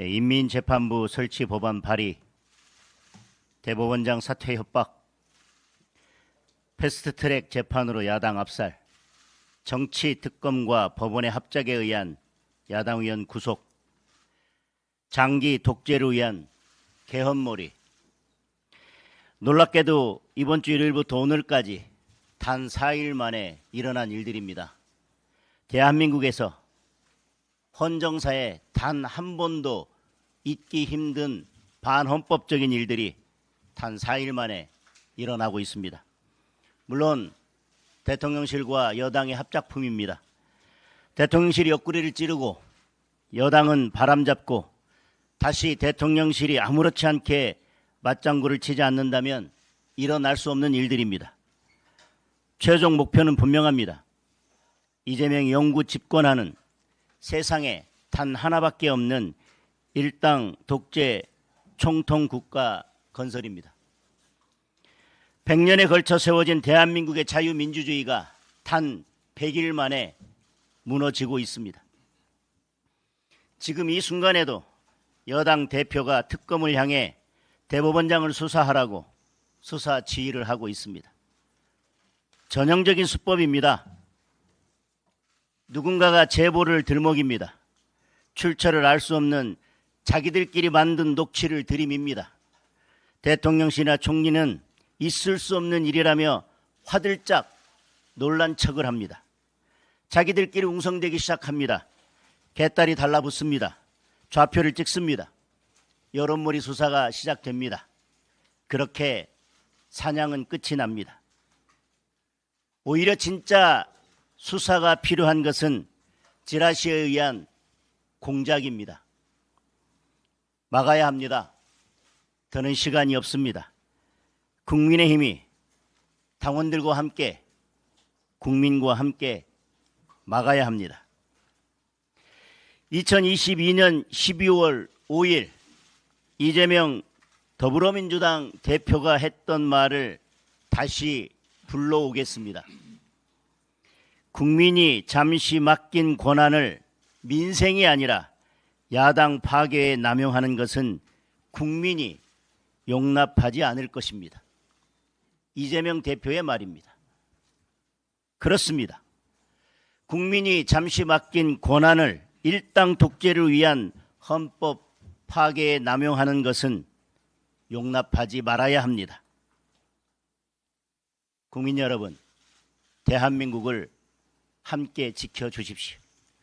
예, 인민재판부 설치 법안 발의, 대법원장 사퇴 협박, 패스트트랙 재판으로 야당 압살, 정치 특검과 법원의 합작에 의한 야당 의원 구속, 장기 독재로 의한 개헌몰이. 놀랍게도 이번 주 일요일부터 오늘까지 단 4일 만에 일어난 일들입니다. 대한민국에서 헌정사에 단 한 번도 잊기 힘든 반헌법적인 일들이 단 4일 만에 일어나고 있습니다. 물론 대통령실과 여당의 합작품입니다. 대통령실이 옆구리를 찌르고 여당은 바람잡고 다시 대통령실이 아무렇지 않게 맞장구를 치지 않는다면 일어날 수 없는 일들입니다. 최종 목표는 분명합니다. 이재명이 영구 집권하는 세상에 단 하나밖에 없는 일당 독재 총통 국가 건설입니다. 100년에 걸쳐 세워진 대한민국의 자유민주주의가 단 100일 만에 무너지고 있습니다. 지금 이 순간에도 여당 대표가 특검을 향해 대법원장을 수사하라고 수사 지휘를 하고 있습니다. 전형적인 수법입니다. 누군가가 제보를 들먹입니다. 출처를 알 수 없는 자기들끼리 만든 녹취를 들이밉니다. 대통령실이나 총리는 있을 수 없는 일이라며 화들짝 놀란 척을 합니다. 자기들끼리 웅성대기 시작합니다. 개딸이 달라붙습니다. 좌표를 찍습니다. 여론몰이 수사가 시작됩니다. 그렇게 사냥은 끝이 납니다. 오히려 진짜 수사가 필요한 것은 지라시에 의한 공작입니다. 막아야 합니다. 더는 시간이 없습니다. 국민의힘이 당원들과 함께 국민과 함께 막아야 합니다. 2022년 12월 5일 이재명 더불어민주당 대표가 했던 말을 다시 불러오겠습니다. 국민이 잠시 맡긴 권한을 민생이 아니라 야당 파괴에 남용하는 것은 국민이 용납하지 않을 것입니다. 이재명 대표의 말입니다. 그렇습니다. 국민이 잠시 맡긴 권한을 일당 독재를 위한 헌법 파괴에 남용하는 것은 용납하지 말아야 합니다. 국민 여러분, 대한민국을 함께 지켜주십시오.